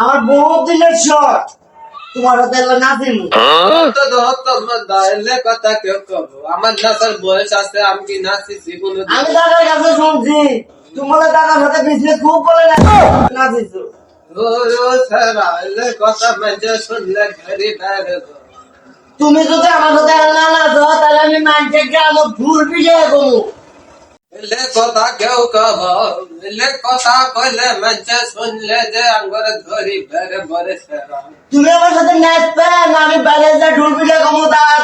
আমার বহুত দিনের শখ। তোমার না দিন কথা কেউ আমার নাচার বয়স আছে আমি কি নাচিছি কোনো আমি দাদার কাছে শুনছি। দাদার বিজনেস খুব বলে না। না তুমি যদি আমার সাথে না নাচো তাহলে আমি মানছে গ্রাম বিজয় করব এলে কথা কেউ কব এলে কথা কইলে মঞ্চে শুনলে যে আঙ্গর ধরি বেড়ে বলে সেরা তুমি আমার সাথে নাচবে না আমি বাইরে যা ঢুল বিজয় করব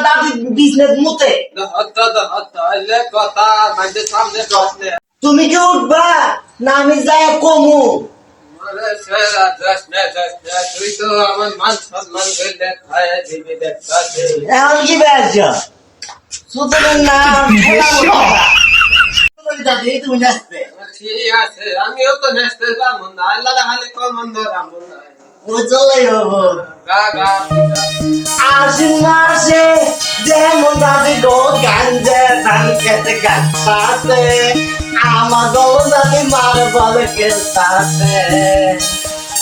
দাদি বিজনেস মুতে। হত হত এলে কথা মানে সামনে বসলে তুমি কি উঠবা? না আমি যাই কমু তুই তো আমার মান সম্মান করলে খায় দিবি দেখতে এখন কি বেড়াচ্ছ সুতরাং না দাদি তুমি নাচবে ঠিক আছে আমিও তো নেস্তে যাব না আল্লাহ হালে কম রামো না আমার গো দাদি মার বলে খেলতাতে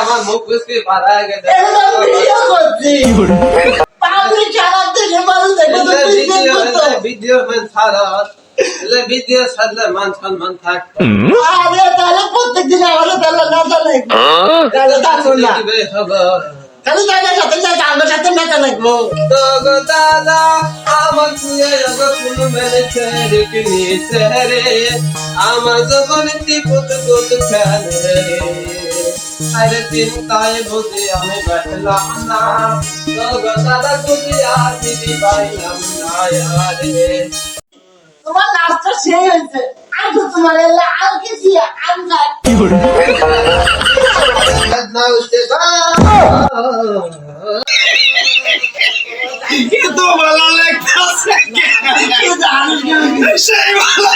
আমার মুখ বুঝতে পারা গেছে এটা তো ভিডিও করছি পাবলিক চালার দেশে মানুষ দেখে তো বিজনেস করতো ভিডিও মান ছাড়া ভিডিও ছাড়লে সম্মান থাকতো আরে তাহলে প্রত্যেক দিন আমার তাহলে না তাহলে তাহলে থাকুন না খালি দাদার সাথে যাই আমার সাথে মেটা লাগবো তোগো দাদা আমার তুয়ে আগো কোনো মেরে ছেড়ে কিনি ছেড়ে আমার যখন টিপুত পুত খেলে আরে চিন্তায় বুঝি আমি বেঠলাম না। দাদা বুঝি আর দিদি পাইলাম না আরে। তোমার নাচটা সেই হয়েছে। আর তো তোমার এলা আর কিছু আর না না উঠতে কিন্তু ভালো লাগতেছে কিন্তু সেই ভালো